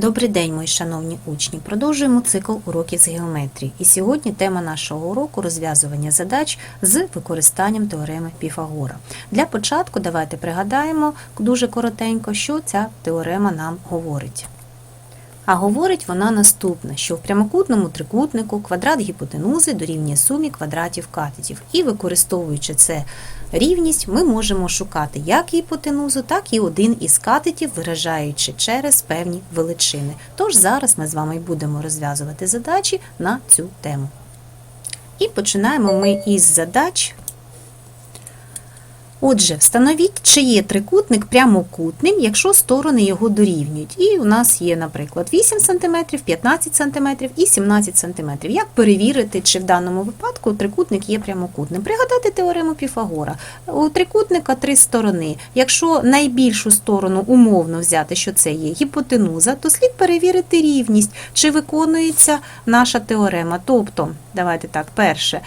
Добрий день, мої шановні учні. Продовжуємо цикл уроків з геометрії. І сьогодні тема нашого уроку розв'язування задач з використанням теореми Піфагора. Для початку давайте пригадаємо дуже коротенько, що ця теорема нам говорить. А говорить вона наступне, що в прямокутному трикутнику квадрат гіпотенузи дорівнює сумі квадратів катетів. І використовуючи це рівність, ми можемо шукати як гіпотенузу, так і один із катетів, виражаючи через певні величини. Тож зараз ми з вами будемо розв'язувати задачі на цю тему. І починаємо ми із задач Отже, встановіть, чи є трикутник прямокутним, якщо сторони його дорівнюють. І у нас є, наприклад, 8 см, 15 см і 17 см. Як перевірити, чи в даному випадку трикутник є прямокутним? Пригадати теорему Піфагора. У трикутника три сторони. Якщо найбільшу сторону умовно взяти, що це є гіпотенуза, то слід перевірити рівність, чи виконується наша теорема. Тобто, давайте так, перше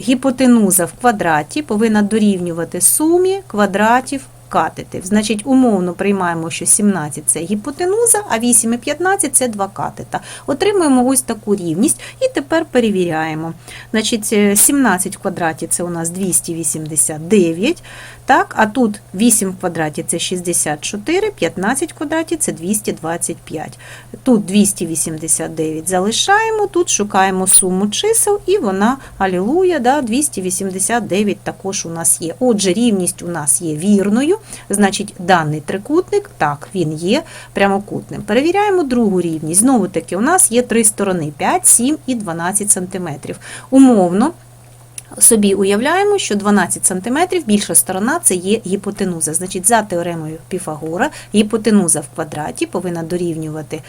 гіпотенуза в квадраті повинна дорівнювати сумі квадратів катетів. Значить, умовно приймаємо, що 17 це гіпотенуза, а 8 і 15 це 2 катета. Отримуємо ось таку рівність і тепер перевіряємо. Значить, 17 в квадраті це у нас 289, так, а тут 8 в квадраті це 64, 15 в квадраті це 225. Тут 289 залишаємо, тут шукаємо суму чисел, і вона, алілуя, да, 289 також у нас є. Отже, рівність у нас є вірною, значить, даний трикутник, так, він є прямокутним. Перевіряємо другу рівність. Знову таки, у нас є три сторони: 5, 7 і 12 см. Умовно. Собі уявляємо, що 12 см більша сторона це є гіпотенуза. Значить, за теоремою Піфагора гіпотенуза в квадраті повинна дорівнювати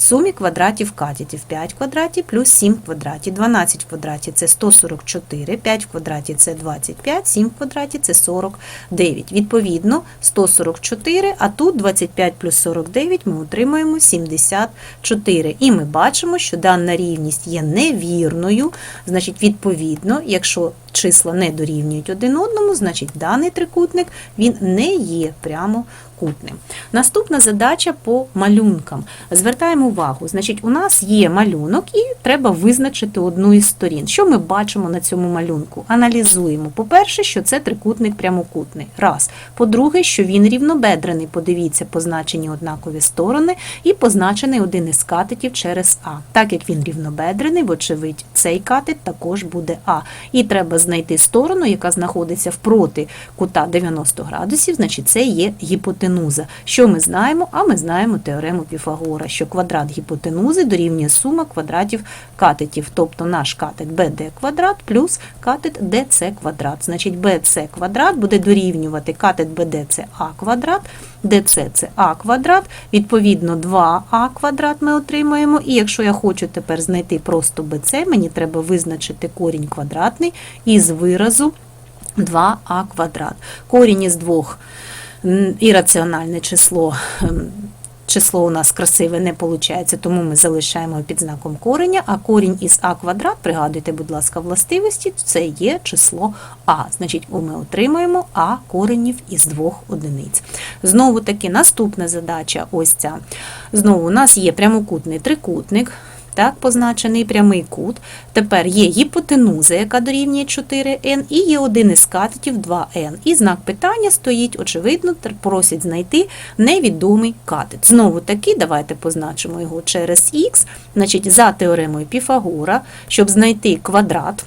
сумі квадратів катетів 5 в квадраті плюс 7 в квадраті. 12 в квадраті це 144, 5 в квадраті це 25, 7 в квадраті це 49. Відповідно, 144, а тут 25 плюс 49 ми отримаємо 74. І ми бачимо, що дана рівність є невірною. Значить, відповідно, якщо числа не дорівнюють один одному, значить даний трикутник він не є прямо кутним. Наступна задача по малюнкам. Звертаємо увагу, значить, у нас є малюнок, і треба визначити одну із сторін. Що ми бачимо на цьому малюнку? Аналізуємо. По-перше, що це трикутник прямокутний. Раз. По-друге, що він рівнобедрений. Подивіться, позначені однакові сторони, і позначений один із катетів через А. Так як він рівнобедрений, вочевидь, цей катет також буде А. І треба знайти сторону, яка знаходиться впроти кута 90 градусів, значить це є гіпотенуза. Що ми знаємо? А ми знаємо теорему Піфагора, що квадрат гіпотенузи дорівнює сума квадратів катетів, тобто наш катет BD квадрат плюс катет DC квадрат. Значить, BC квадрат буде дорівнювати катет BD це А квадрат, DC це А квадрат, відповідно 2А квадрат ми отримаємо. І якщо я хочу тепер знайти просто BC, мені треба визначити корінь квадратний із виразу 2а квадрат. Корінь із двох ірраціональне число. Число у нас красиве не виходить, тому ми залишаємо під знаком кореня, а корінь із а квадрат, пригадуйте, будь ласка, властивості, це є число а. Значить, ми отримаємо а коренів із двох одиниць. Знову таки, наступна задача ось ця. Знову у нас є прямокутний трикутник. Так, позначений прямий кут. Тепер є гіпотенуза, яка дорівнює 4n, і є один із катетів 2n. І знак питання стоїть, очевидно, просять знайти невідомий катет. Знову таки, давайте позначимо його через х. Значить, за теоремою Піфагора, щоб знайти квадрат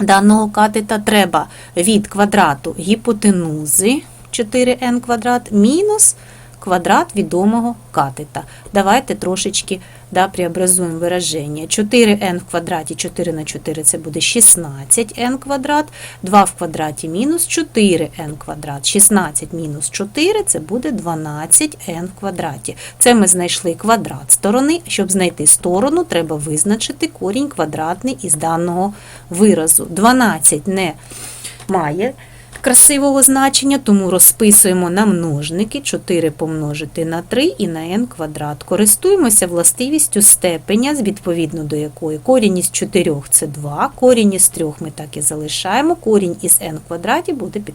даного катета, треба від квадрату гіпотенузи 4n квадрат мінус квадрат відомого катета. Давайте трошечки да, преобразуємо вираження. 4n в квадраті 4 на 4 це буде 16n квадрат, 2 в квадраті мінус 4n квадрат. 16 мінус 4 це буде 12n в квадраті. Це ми знайшли квадрат сторони. Щоб знайти сторону, треба визначити корінь квадратний із даного виразу. 12 не має красивого значення, тому розписуємо на множники 4 помножити на 3 і на n квадрат. Користуємося властивістю степеня, відповідно до якої корінь із 4 це 2, корінь із 3 ми так і залишаємо, корінь із n квадраті буде під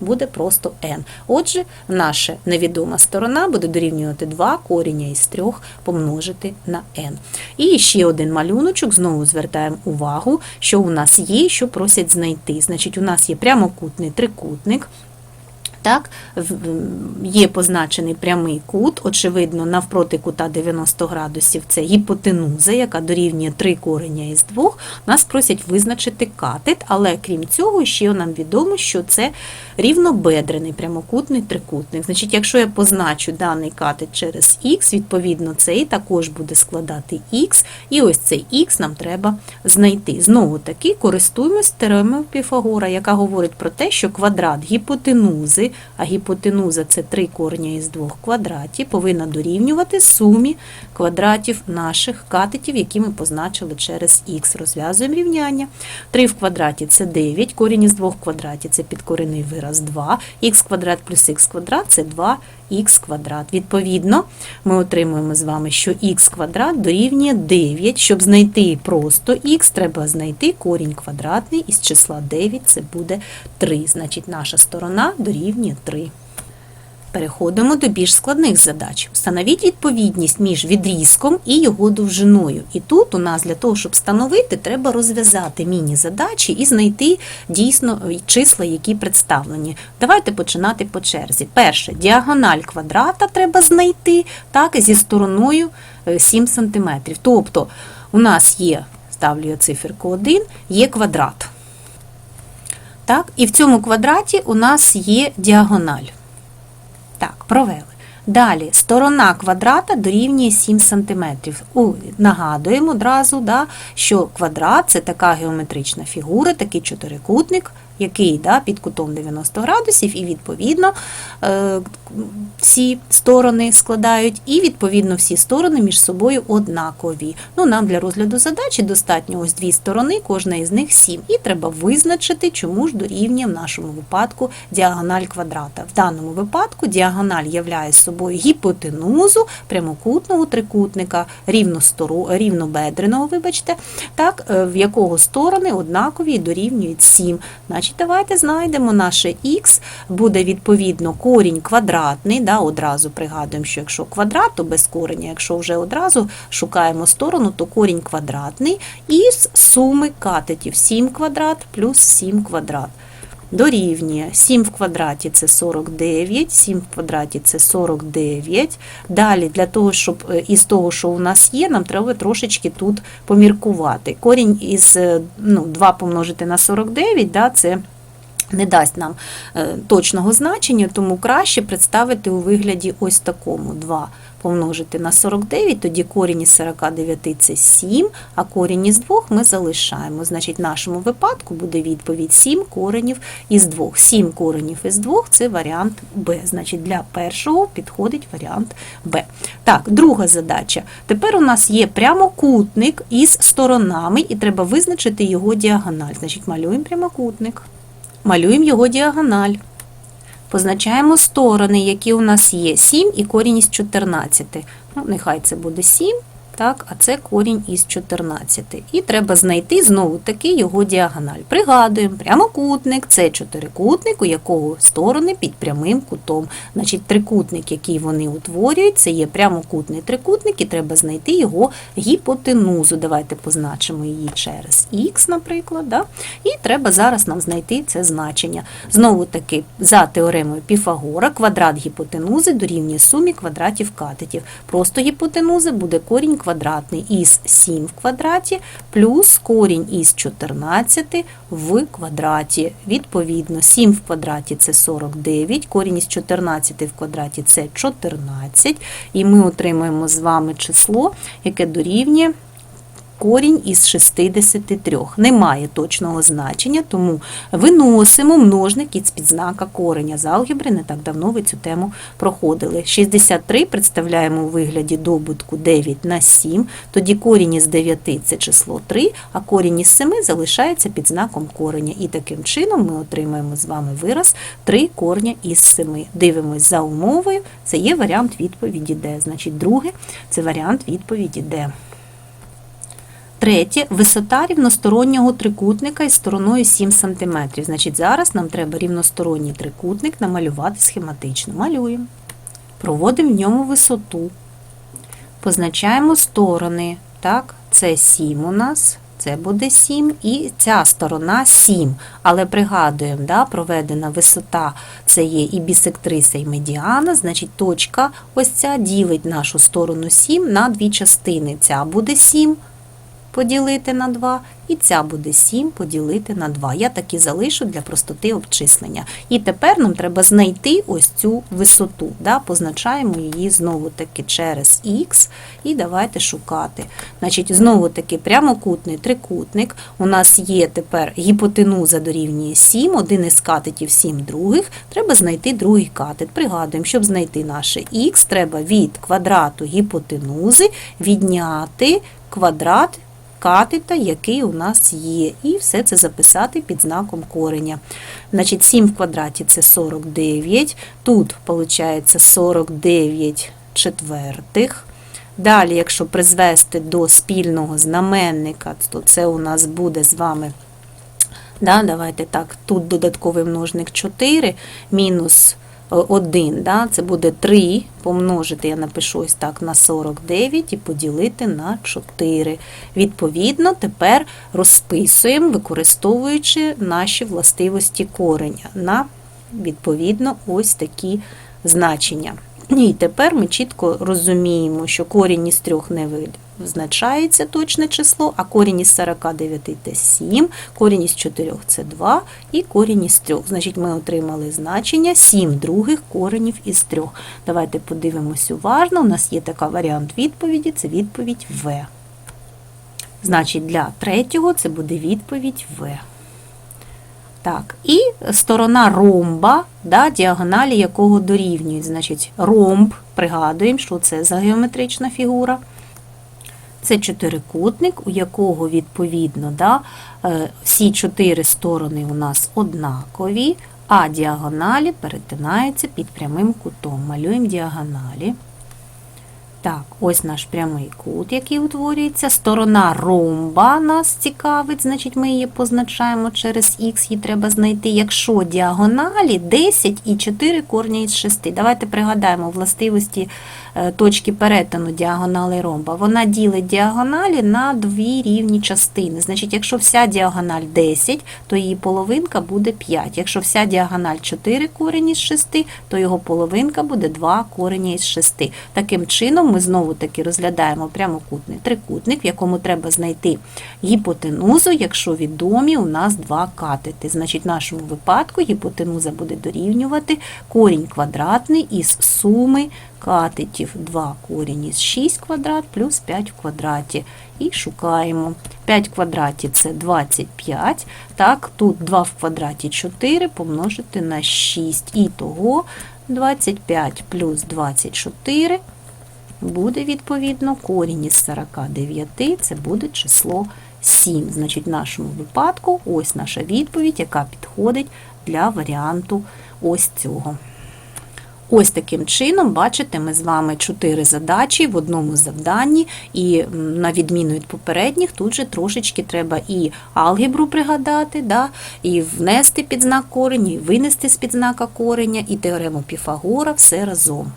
буде просто n. Отже, наша невідома сторона буде дорівнювати 2 коріння із 3 помножити на n. І ще один малюночок, знову звертаємо увагу, що у нас є, що просять знайти. Значить, у нас є прямокутний трикутник. Так, є позначений прямий кут, очевидно, навпроти кута 90 градусів це гіпотенуза, яка дорівнює 3 корення із 2. Нас просять визначити катет, але крім цього, ще нам відомо, що це рівнобедрений прямокутний трикутник. Значить, якщо я позначу даний катет через х, відповідно, цей також буде складати х, і ось цей х нам треба знайти. Знову таки користуємось теоремою Піфагора, яка говорить про те, що квадрат гіпотенузи, а гіпотенуза це 3 корення із двох квадратів, повинна дорівнювати сумі квадратів наших катетів, які ми позначили через х. Розв'язуємо рівняння. 3 в квадраті це 9, корінь із двох квадратів це підкорений вираз 2, х квадрат плюс х квадрат це 2 х квадрат. Відповідно, ми отримуємо з вами, що х квадрат дорівнює 9. Щоб знайти просто х, треба знайти корінь квадратний із числа 9, це буде 3. Значить, наша сторона дорівнює 3. Переходимо до більш складних задач. Встановіть відповідність між відрізком і його довжиною. І тут у нас для того, щоб встановити, треба розв'язати міні-задачі і знайти дійсно числа, які представлені. Давайте починати по черзі. Перше, діагональ квадрата треба знайти так, зі стороною е, 7 см. Тобто у нас є, ставлю я циферку 1, є квадрат. Так, і в цьому квадраті у нас є діагональ. Так, провели. Далі, сторона квадрата дорівнює 7 см. У, нагадуємо одразу, да, що квадрат це така геометрична фігура, такий чотирикутник, який да, під кутом 90 градусів, і відповідно е, всі сторони складають, і відповідно всі сторони між собою однакові. Ну, нам для розгляду задачі достатньо ось дві сторони, кожна із них 7. І треба визначити, чому ж дорівнює в нашому випадку діагональ квадрата. В даному випадку діагональ являє собою гіпотенузу прямокутного трикутника, рівнобедреного, вибачте, так, е, в якого сторони однакові і дорівнюють 7. Значить, давайте знайдемо наше х, буде відповідно корінь квадратний, да, одразу пригадуємо, що якщо квадрат, то без кореня, якщо вже одразу шукаємо сторону, то корінь квадратний із суми катетів 7 квадрат плюс 7 квадрат. Дорівнює 7 в квадраті це 49, 7 в квадраті це 49. Далі, для того, щоб е, із того, що у нас є, нам треба трошечки тут поміркувати. Корінь із е, ну, 2 помножити на 49, да, це не дасть нам е, точного значення, тому краще представити у вигляді ось такому 2 помножити на 49, тоді корінь із 49 це 7, а корінь із 2 ми залишаємо. Значить, в нашому випадку буде відповідь 7 коренів із 2. 7 коренів із 2 це варіант Б. Значить, для першого підходить варіант Б. Так, друга задача. Тепер у нас є прямокутник із сторонами, і треба визначити його діагональ. Значить, малюємо прямокутник. Малюємо його діагональ. Позначаємо сторони, які у нас є. 7 і корінь із 14. Ну, нехай це буде 7, так, а це корінь із 14. І треба знайти знову таки його діагональ. Пригадуємо, прямокутник це чотирикутник, у якого сторони під прямим кутом. Значить, трикутник, який вони утворюють, це є прямокутний трикутник, і треба знайти його гіпотенузу. Давайте позначимо її через х, наприклад. Да? І треба зараз нам знайти це значення. Знову таки, за теоремою Піфагора, квадрат гіпотенузи дорівнює сумі квадратів катетів. Просто гіпотенуза буде корінь квадратний із 7 в квадраті плюс корінь із 14 в квадраті. Відповідно, 7 в квадраті це 49, корінь із 14 в квадраті це 14, і ми отримаємо з вами число, яке дорівнює корінь із 63. Немає точного значення, тому виносимо множник із підзнака кореня. З алгебри не так давно ви цю тему проходили. 63 представляємо у вигляді добутку 9 на 7, тоді корінь із 9 – це число 3, а корінь із 7 залишається під знаком кореня. І таким чином ми отримаємо з вами вираз 3 корня із 7. Дивимось за умовою, це є варіант відповіді Д. Значить, друге – це варіант відповіді Д. третє висота рівностороннього трикутника із стороною 7 см. Значить, зараз нам треба рівносторонній трикутник намалювати схематично. Малюємо. Проводимо в ньому висоту. Позначаємо сторони. Так, це 7 у нас, це буде 7, і ця сторона 7. Але пригадуємо, да, проведена висота це є і бісектриса, і медіана, значить точка ось ця ділить нашу сторону 7 на дві частини. Ця буде 7 поділити на 2, і ця буде 7 поділити на 2. Я так і залишу для простоти обчислення. І тепер нам треба знайти ось цю висоту. Да? Позначаємо її знову-таки через х, і давайте шукати. Значить, Знову-таки прямокутний трикутник. У нас є тепер гіпотенуза дорівнює 7, один із катетів 7 других. Треба знайти другий катет. Пригадуємо, щоб знайти наше х, треба від квадрату гіпотенузи відняти квадрат катета, який у нас є, і все це записати під знаком кореня. Значить, 7 в квадраті це 49, тут виходить 49 четвертих. Далі, якщо призвести до спільного знаменника, то це у нас буде з вами. Да, Давайте так, тут додатковий множник 4 мінус 1, да, це буде 3 помножити, я напишу ось так, на 49 і поділити на 4. Відповідно, тепер розписуємо, використовуючи наші властивості кореня на, відповідно, ось такі значення. І тепер ми чітко розуміємо, що корінь із трьох не визначається точне число, а корінь із 49 це 7, корінь із 4 це 2 і корінь із 3. Значить, ми отримали значення 7 других коренів із 3. Давайте подивимось уважно. У нас є така варіант відповіді, це відповідь В. Значить, для третього це буде відповідь В. Так, І сторона ромба, да, діагоналі якого дорівнюють. Значить, ромб, пригадуємо, що це за геометрична фігура. Це чотирикутник, у якого, відповідно, да, е, всі чотири сторони у нас однакові, а діагоналі перетинаються під прямим кутом. Малюємо діагоналі. Так, ось наш прямий кут, який утворюється. Сторона ромба нас цікавить, значить ми її позначаємо через х, її треба знайти. Якщо діагоналі 10 і 4 корня із 6. Давайте пригадаємо властивості точки перетину діагонали ромба. Вона ділить діагоналі на дві рівні частини. Значить, якщо вся діагональ 10, то її половинка буде 5. Якщо вся діагональ 4 корені із 6, то його половинка буде 2 корені із 6. Таким чином, ми знову-таки розглядаємо прямокутний трикутник, в якому треба знайти гіпотенузу, якщо відомі у нас два катети. Значить, в нашому випадку гіпотенуза буде дорівнювати корінь квадратний із суми катетів 2 корінь із 6 квадрат плюс 5 в квадраті. І шукаємо. 5 в квадраті це 25. Так, тут 2 в квадраті 4 помножити на 6. І того 25 плюс 24 буде відповідно корінь із 49, це буде число 7. Значить, в нашому випадку ось наша відповідь, яка підходить для варіанту ось цього. Ось таким чином, бачите, ми з вами чотири задачі в одному завданні, і на відміну від попередніх, тут же трошечки треба і алгебру пригадати, да, і внести під знак корення, і винести з під знака кореня, і теорему Піфагора все разом.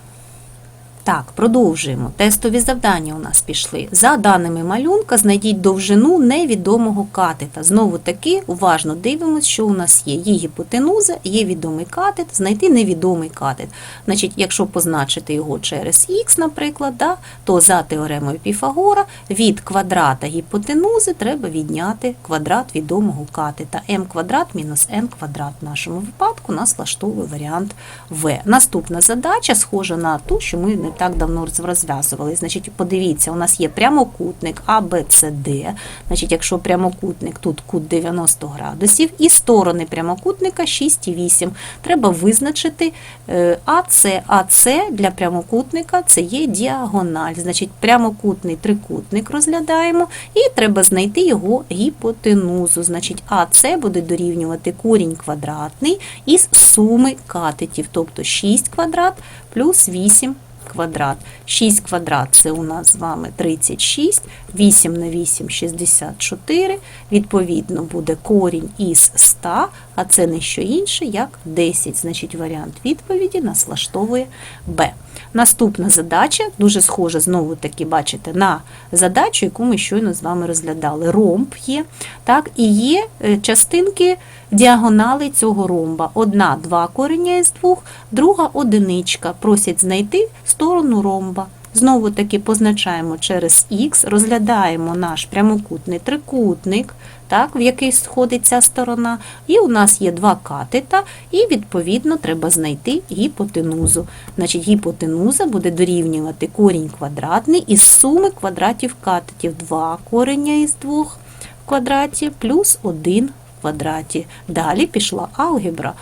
Так, продовжуємо. Тестові завдання у нас пішли. За даними малюнка, знайдіть довжину невідомого катета. Знову таки, уважно дивимося, що у нас є. Є гіпотенуза, є відомий катет, знайти невідомий катет. Значить, якщо позначити його через х, наприклад, да, то за теоремою Піфагора від квадрата гіпотенузи треба відняти квадрат відомого катета. m квадрат мінус n квадрат. В нашому випадку нас влаштовує варіант В. Наступна задача схожа на ту, що ми не так давно розв'язували. Значить, подивіться, у нас є прямокутник А, Б, С, Д. Значить, якщо прямокутник, тут кут 90 градусів, і сторони прямокутника 6 і 8. Треба визначити АС. АС для прямокутника це є діагональ. Значить, прямокутний трикутник розглядаємо, і треба знайти його гіпотенузу. Значить, АС буде дорівнювати корінь квадратний із суми катетів, тобто 6 квадрат плюс 8 квадрат. 6 квадрат це у нас з вами 36, 8 на 8 – 64. Відповідно, буде корінь із 100, а це не що інше, як 10. Значить, варіант відповіді нас влаштовує Б. Наступна задача, дуже схожа, знову таки, бачите, на задачу, яку ми щойно з вами розглядали. Ромб є, так, і є е, частинки діагонали цього ромба. Одна два кореня із двох, друга одиничка. Просять знайти сторону ромба. Знову таки позначаємо через Х, розглядаємо наш прямокутний трикутник, так, в який сходить ця сторона. І у нас є два катета, і відповідно треба знайти гіпотенузу. Значить, гіпотенуза буде дорівнювати корінь квадратний із суми квадратів катетів. Два кореня із двох в квадраті плюс 1 в квадраті. Далі пішла алгебра.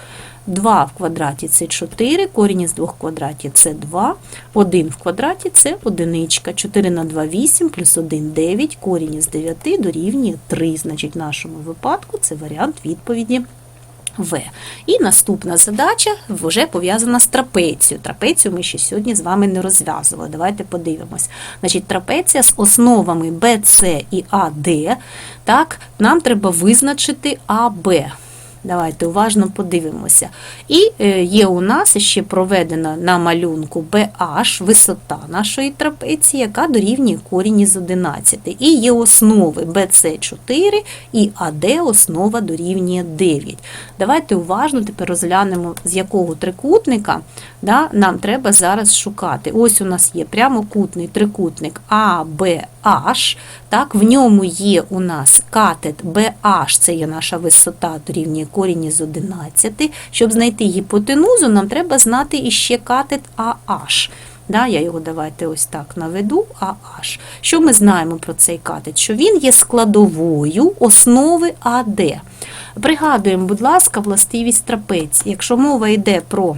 2 в квадраті це 4, корінь із 2 квадраті це 2, 1 в квадраті це одиничка, 4 на 2 – 8, плюс 1 – 9, корінь із 9 дорівнює 3. Значить, в нашому випадку це варіант відповіді В. І наступна задача вже пов'язана з трапецією. Трапецію ми ще сьогодні з вами не розв'язували. Давайте подивимось. Значить, трапеція з основами BC і AD, так, нам треба визначити АБ. Давайте уважно подивимося. І е, є у нас ще проведена на малюнку BH висота нашої трапеції, яка дорівнює корінь із 11. І є основи BC4 і AD основа дорівнює 9. Давайте уважно тепер розглянемо, з якого трикутника да, нам треба зараз шукати. Ось у нас є прямокутний трикутник ABH, так, в ньому є у нас катет BH, це є наша висота дорівнює корінь із 11. Щоб знайти гіпотенузу, нам треба знати іще катет AH. Да, я його давайте ось так наведу, AH. Що ми знаємо про цей катет? Що він є складовою основи АД. Пригадуємо, будь ласка, властивість трапеції. Якщо мова йде про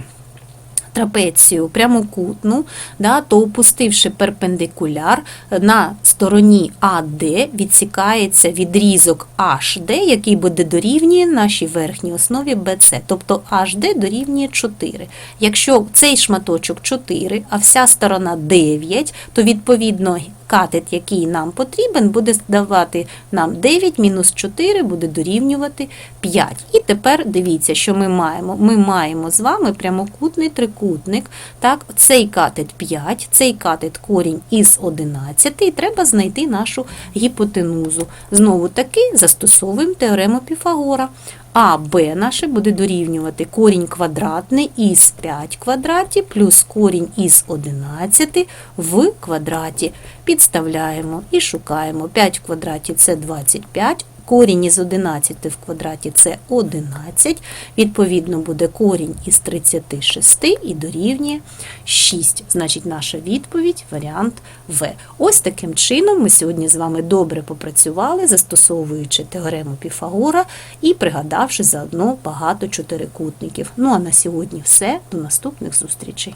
трапецію прямокутну, да, то опустивши перпендикуляр на стороні АД відсікається відрізок HD, який буде дорівнює нашій верхній основі BC, тобто HD дорівнює 4. Якщо цей шматочок 4, а вся сторона 9, то відповідно катет, який нам потрібен, буде давати нам 9 мінус 4 буде дорівнювати 5. І тепер дивіться, що ми маємо. Ми маємо з вами прямокутний трикутник. Так, Цей катет 5, цей катет корінь із 11, і треба знайти нашу гіпотенузу. Знову таки застосовуємо теорему Піфагора. А Б наше буде дорівнювати корінь квадратний із 5 квадраті плюс корінь із 11 в квадраті. Підставляємо і шукаємо 5 в квадраті це 25. Корінь із 11 в квадраті це 11. Відповідно, буде корінь із 36 і дорівнює 6. Значить, наша відповідь варіант В. Ось таким чином ми сьогодні з вами добре попрацювали, застосовуючи теорему Піфагора і пригадавши заодно багато чотирикутників. Ну а на сьогодні все. До наступних зустрічей.